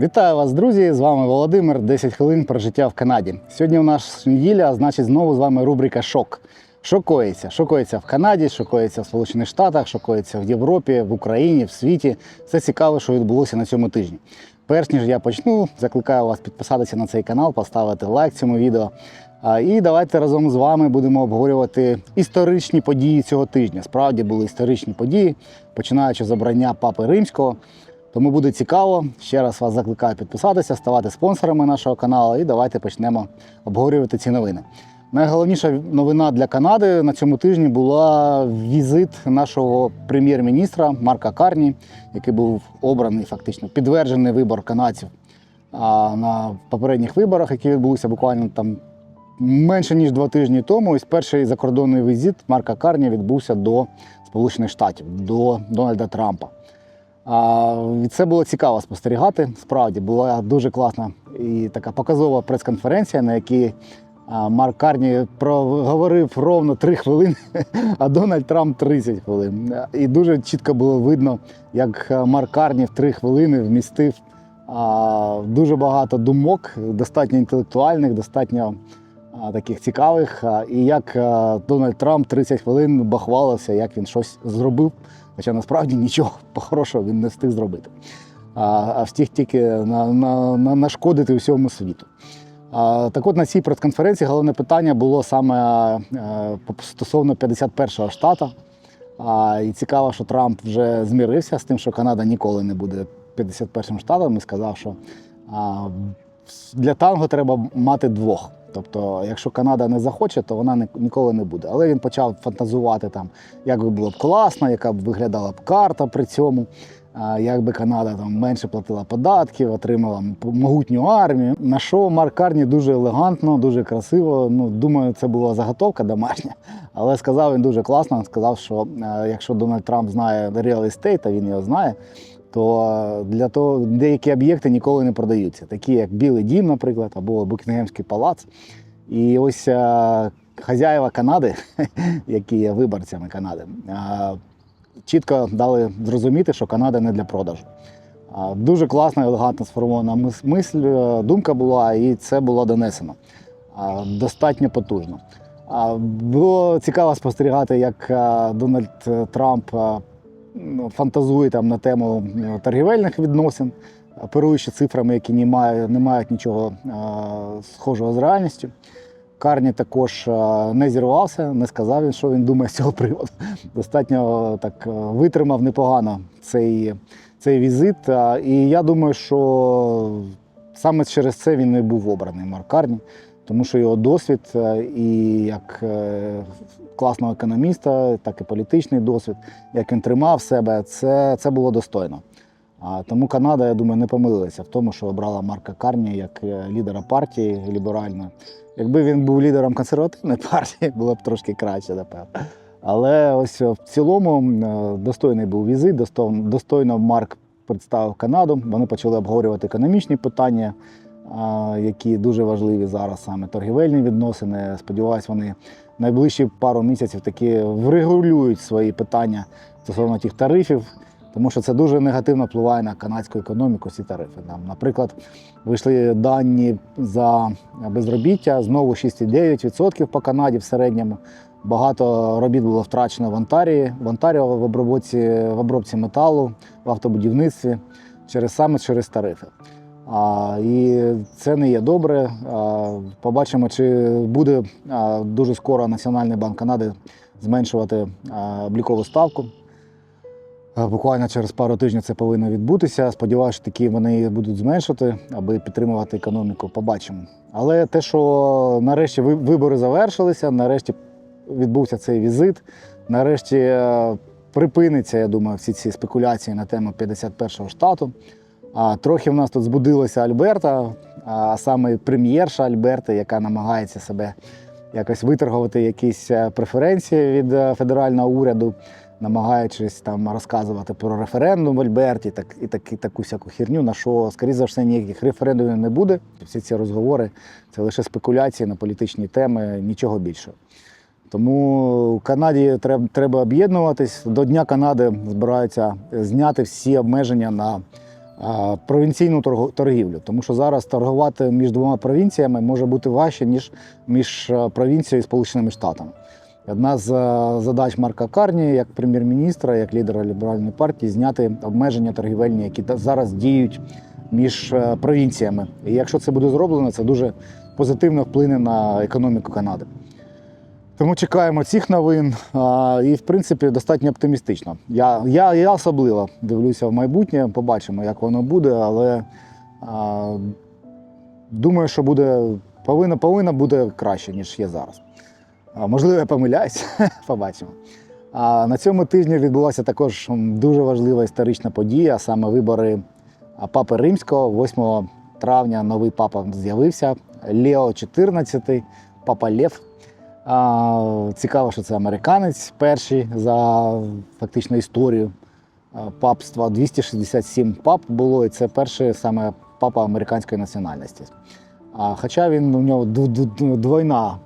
Вітаю вас, друзі! З вами Володимир. 10 хвилин про життя в Канаді. Сьогодні у нас неділя, а значить знову з вами рубрика Шок. Що коїться в Канаді, що коїться в Сполучених Штатах, що коїться в Європі, в Україні, в світі. Все цікаве, що відбулося на цьому тижні. Перш ніж я почну, закликаю вас підписатися на цей канал, поставити лайк цьому відео. І давайте разом з вами будемо обговорювати історичні події цього тижня. Справді були історичні події, починаючи з обрання папи римського. Тому буде цікаво. Ще раз вас закликаю підписатися, ставати спонсорами нашого каналу і давайте почнемо обговорювати ці новини. Найголовніша новина для Канади на цьому тижні була візит нашого прем'єр-міністра Марка Карні, який був обраний, фактично підтверджений вибор канадців на попередніх виборах, які відбулися буквально там менше ніж два тижні тому. Ось перший закордонний візит Марка Карні відбувся до Сполучених Штатів, до Дональда Трампа. І це було цікаво спостерігати. Справді була дуже класна і така показова прес-конференція, на якій Марк Карні проговорив ровно 3 хвилини, а Дональд Трамп 30 хвилин. І дуже чітко було видно, як Марк Карні в 3 хвилини вмістив дуже багато думок, достатньо інтелектуальних, достатньо таких цікавих. І як а, Дональд Трамп 30 хвилин бахвалився, як він щось зробив. Хоча насправді нічого хорошого він не встиг зробити. А, а встиг тільки на, на, на, нашкодити всьому світу. А, так от на цій прес-конференції головне питання було саме е, стосовно 51-го штату. А, і цікаво, що Трамп вже змірився з тим, що Канада ніколи не буде 51-м штатом і сказав, що а, для танго треба мати двох. Тобто, якщо Канада не захоче, то вона ніколи не буде. Але він почав фантазувати там, як би було б класно, яка б виглядала б карта при цьому, як би Канада там менше платила податків, отримала могутню армію. На що Марк Карні дуже елегантно, дуже красиво. Ну, думаю, це була заготовка домашня. Але сказав він дуже класно. Сказав, що е, якщо Дональд Трамп знає real estate, а він його знає, то для того деякі об'єкти ніколи не продаються, такі як Білий Дім, наприклад, або Букінгемський палац. І ось хазяїва Канади, які є виборцями Канади, чітко дали зрозуміти, що Канада не для продажу. Дуже класна, елегантно сформована мисль, думка була, і це було донесено достатньо потужно. Було цікаво спостерігати, як Дональд Трамп е, ну, фантазує там на тему е, торгівельних відносин, оперуючи цифрами, які не мають, не мають нічого е, схожого з реальністю. Карні також е, не зірвався, не сказав він, що він думає з цього приводу. Достатньо так витримав непогано цей, цей візит. І я думаю, що саме через це він і був обраний Марк Карні, тому що його досвід е, і як е, класного економіста, так і політичний досвід, як він тримав себе, це, це було достойно. А тому Канада, я думаю, не помилилася в тому, що обрала Марка Карні як е, лідера партії ліберальної. Якби він був лідером консервативної партії, було б трошки краще, напевно. Але ось в цілому достойний був візит, достойно, Марк представив Канаду. Вони почали обговорювати економічні питання, які дуже важливі зараз, саме торгівельні відносини. Сподіваюсь, вони найближчі пару місяців таки врегулюють свої питання стосовно тих тарифів, тому що це дуже негативно впливає на канадську економіку, ці тарифи. Там, наприклад, вийшли дані за безробіття, знову 6,9% по Канаді в середньому. Багато робіт було втрачено в Онтарії, в Онтаріо в обробці, в обробці металу, в автобудівництві через саме через тарифи. А, і це не є добре. А, побачимо, чи буде а, дуже скоро Національний банк Канади зменшувати а, облікову ставку. А, Буквально через пару тижнів це повинно відбутися. Сподіваюся, що такі вони і будуть зменшувати, аби підтримувати економіку. Побачимо. Але те, що нарешті вибори завершилися, нарешті відбувся цей візит, нарешті е, припиниться, я думаю, всі ці спекуляції на тему 51-го штату. А трохи в нас тут збудилася Альберта, а саме прем'єрша Альберта, яка намагається себе якось виторгувати якісь е, преференції від е, федерального уряду, намагаючись там розказувати про референдум в Альберті, так і так, і таку всяку херню, на що, скоріше за все, ніяких референдумів не буде. Всі ці розговори це лише спекуляції на політичні теми, нічого більшого. Тому Канаді треба, об'єднуватись. До Дня Канади збираються зняти всі обмеження на провінційну торгівлю. Тому що зараз торгувати між двома провінціями може бути важче, ніж між е, провінцією і Сполученими Штатами. Одна з е, задач Марка Карні, як прем'єр-міністра, як лідера ліберальної партії, зняти обмеження торгівельні, які зараз діють між е, провінціями. І якщо це буде зроблено, це дуже позитивно вплине на економіку Канади. Тому чекаємо цих новин. а, І, в принципі, достатньо оптимістично. Я, я, я особливо дивлюся в майбутнє, побачимо, як воно буде, але а, думаю, що буде, повинно, повинно буде краще, ніж є зараз. А, можливо, я помиляюсь, побачимо. А на цьому тижні відбулася також дуже важлива історична подія, саме вибори Папи Римського. 8 травня новий папа з'явився. Лео XIV, папа Лев. А, Цікаво, що це американець перший за фактично історію папства. 267 пап було, і це перший саме папа американської національності. А, Хоча він у нього двойна,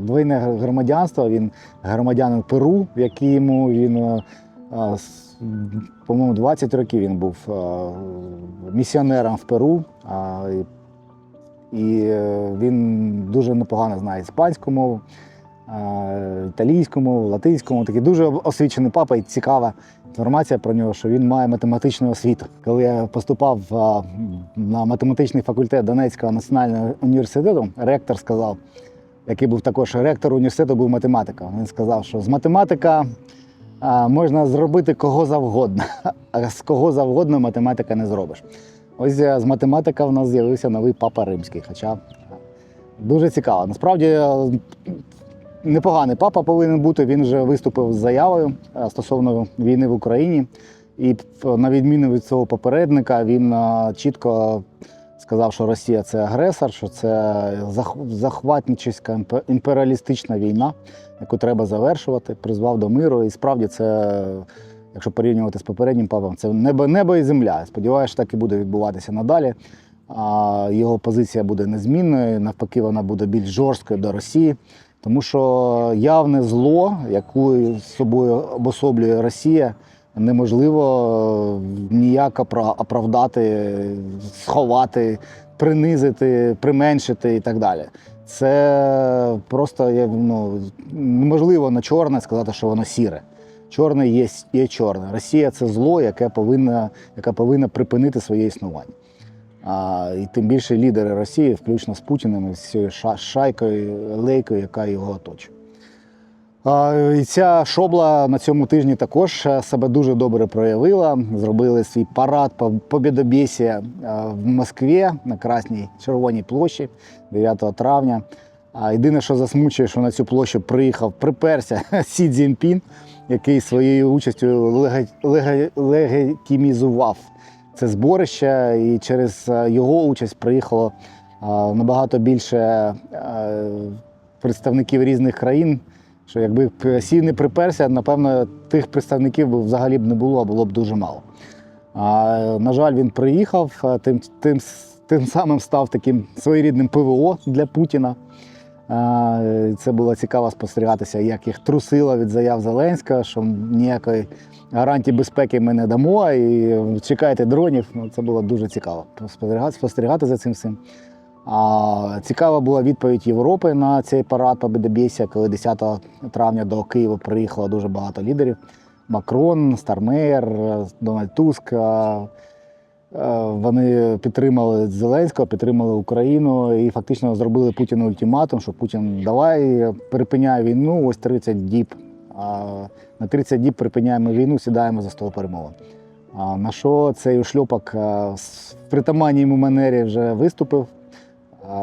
двойне громадянство, він громадянин Перу, який йому він, по-моєму, 20 років він був місіонером в Перу. і і е, він дуже непогано знає іспанську мову, е, латинську мову. Такий дуже освічений папа і цікава інформація про нього, що він має математичну освіту. Коли я поступав на математичний факультет Донецького національного університету, ректор сказав, який був також ректор університету, був математиком. Він сказав, що з математика можна зробити кого завгодно, а з кого завгодно математика не зробиш. Ось е, з математика в нас з'явився новий папа римський. Хоча е, дуже цікаво. Насправді е, непоганий папа повинен бути. Він вже виступив з заявою е, стосовно війни в Україні. І на відміну від цього попередника, він е, чітко сказав, що Росія це агресор, що це зах- захватническа імперіалістична війна, яку треба завершувати, призвав до миру. І справді це, якщо порівнювати з попереднім папом, це небо, небо і земля. Сподіваюся, що так і буде відбуватися надалі. А його позиція буде незмінною, навпаки, вона буде більш жорсткою до Росії. Тому що явне зло, яку з собою обособлює Росія, неможливо е, ніяк опра- оправдати, сховати, принизити, применшити і так далі. Це просто ну, неможливо на чорне сказати, що воно сіре. Чорне є, є чорне. Росія це зло, яке повинна, яке повинна припинити своє існування. А, і тим більше лідери Росії, включно з Путіним з цією шайкою, лейкою, яка його оточує. І ця шобла на цьому тижні також е, себе дуже добре проявила. Зробили свій парад по- побєдобєсія е, в Москві на Красній Червоній площі 9 травня. А єдине, що засмучує, що на цю площу приїхав, приперся Сі Цзіньпін, який своєю участю легітимізував це зборище, і через е, його участь приїхало е, набагато більше е, представників різних країн. Що якби б Сі не приперся, напевно, тих представників взагалі б не було, а було б дуже мало. На жаль, він приїхав, тим, тим, тим самим став таким своєрідним ПВО для Путіна. Це було цікаво спостерігатися, як їх трусило від заяв Зеленського, що ніякої гарантії безпеки ми не дамо, і чекайте дронів. Ну, Це було дуже цікаво спостерігати, за цим всім. А, цікава була відповідь Європи на цей парад Побєдобєсія, коли 10 травня до Києва приїхало дуже багато лідерів. Макрон, Стармер, Дональд Туск. Е, Вони підтримали Зеленського, підтримали Україну і фактично зробили Путіну ультиматум, що Путін давай припиняй війну, ось 30 діб. А на 30 діб припиняємо війну, сідаємо за стол перемовин. А на що цей ушльопок а, в притаманній йому манері вже виступив,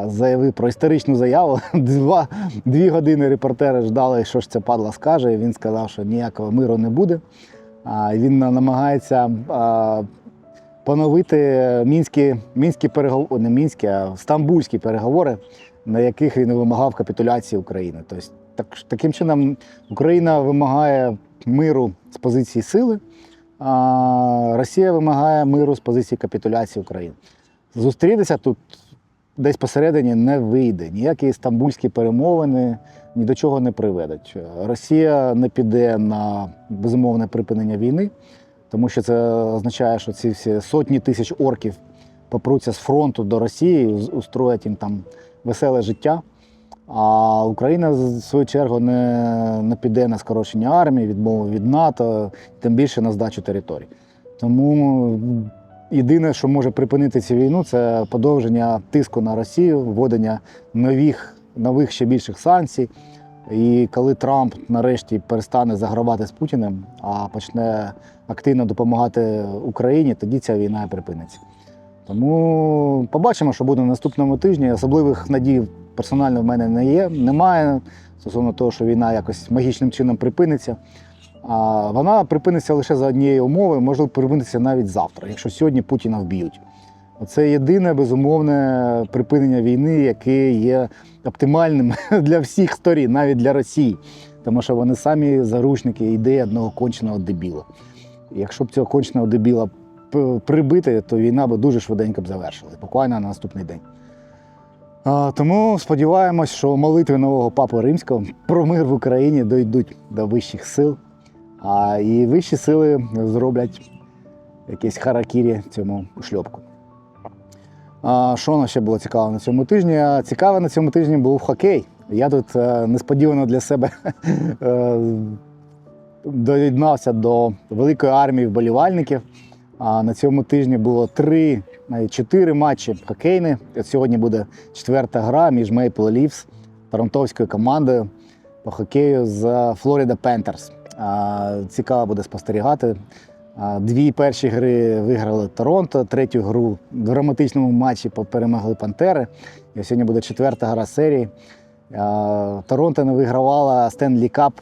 заявив про історичну заяву. Два, дві години репортери ждали, що ж це падла скаже. І він сказав, що ніякого миру не буде. А, він намагається поновити мінські, мінські переговори, не мінські, а стамбульські переговори, на яких він вимагав капітуляції України. Тобто, так, таким чином Україна вимагає миру з позиції сили, а Росія вимагає миру з позиції капітуляції України. Зустрітися тут десь посередині не вийде. Ніякі стамбульські перемовини ні до чого не приведуть. Росія не піде на безумовне припинення війни, тому що це означає, що ці всі сотні тисяч орків попруться з фронту до Росії, устроять їм там веселе життя. А Україна, в свою чергу, не, не піде на скорочення армії, відмову від НАТО, тим більше на здачу територій. Тому єдине, що може припинити цю війну, це подовження тиску на Росію, введення нових, нових ще більших санкцій. І коли Трамп нарешті перестане загравати з Путіним, а почне активно допомагати Україні, тоді ця війна і припиниться. Тому побачимо, що буде на наступному тижні. Особливих надій персонально в мене не є, немає стосовно того, що війна якось магічним чином припиниться. А вона припиниться лише за однієї умови, можливо, припиниться навіть завтра, якщо сьогодні Путіна вб'ють. Це єдине безумовне припинення війни, яке є оптимальним для всіх сторін, навіть для Росії, тому що вони самі заручники ідеї одного конченого дебіла. Якщо б цього конченого дебіла прибити, то війна би дуже швиденько б завершилась, буквально на наступний день. Тому сподіваємось, що молитви нового папи римського про мир в Україні дійдуть до вищих сил, а і вищі сили зроблять якесь харакірі цьому шльопку. Що нам ще було цікаво на цьому тижні? Цікаве на цьому тижні був хокей. Я тут е, несподівано для себе е, доєднався до великої армії вболівальників. А на цьому тижні було три, навіть чотири матчі хокейні. От Сьогодні буде четверта гра між Maple Leafs, торонтовською командою по хокею з Florida Panthers. Цікаво буде спостерігати. Дві перші гри виграли Торонто, третю гру в драматичному матчі перемогли Пантери. І сьогодні буде четверта гра серії. Торонто не вигравала Стенлі Кап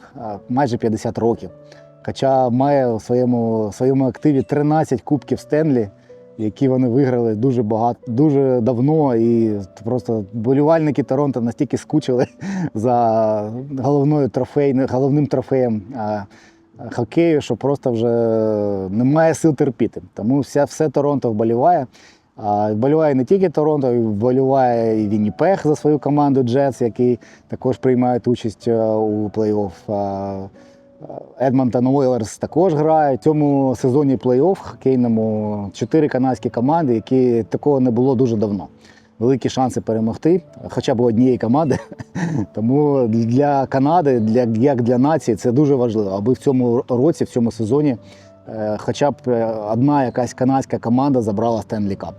майже 50 років. Хоча має у своєму, своєму активі 13 кубків Стенлі, які вони виграли дуже багато, дуже давно. І просто болівальники Торонто настільки скучили за головною трофей, головним трофеєм хокею, що просто вже немає сил терпіти. Тому вся, все Торонто вболіває. А Вболіває не тільки Торонто, вболіває і Вінніпех за свою команду Джетс, які також приймають участь е, у плей-офф. Едмонтон Уойлерс також грають. В цьому сезоні плей-офф хокейному чотири канадські команди, які такого не було дуже давно. Великі шанси перемогти, хоча б однієї команди. Тому для Канади, для, як для нації, це дуже важливо, аби в цьому році, в цьому сезоні, е, хоча б е, одна якась канадська команда забрала Стенлі Кап.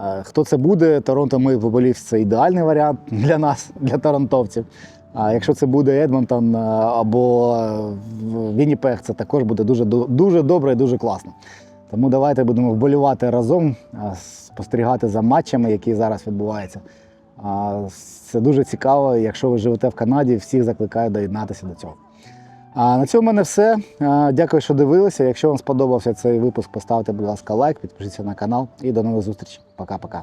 Е, Хто це буде? Торонто ми Leafs – це ідеальний варіант для нас, для торонтовців. А якщо це буде Едмонтон або Вінніпех, це також буде дуже, дуже добре і дуже класно. Тому давайте будемо вболівати разом, спостерігати за матчами, які зараз відбуваються. Це дуже цікаво. Якщо ви живете в Канаді, всіх закликаю доєднатися до цього. А на цьому в мене все. Дякую, що дивилися. Якщо вам сподобався цей випуск, поставте, будь ласка, лайк, підпишіться на канал і до нових зустрічей. Пока-пока.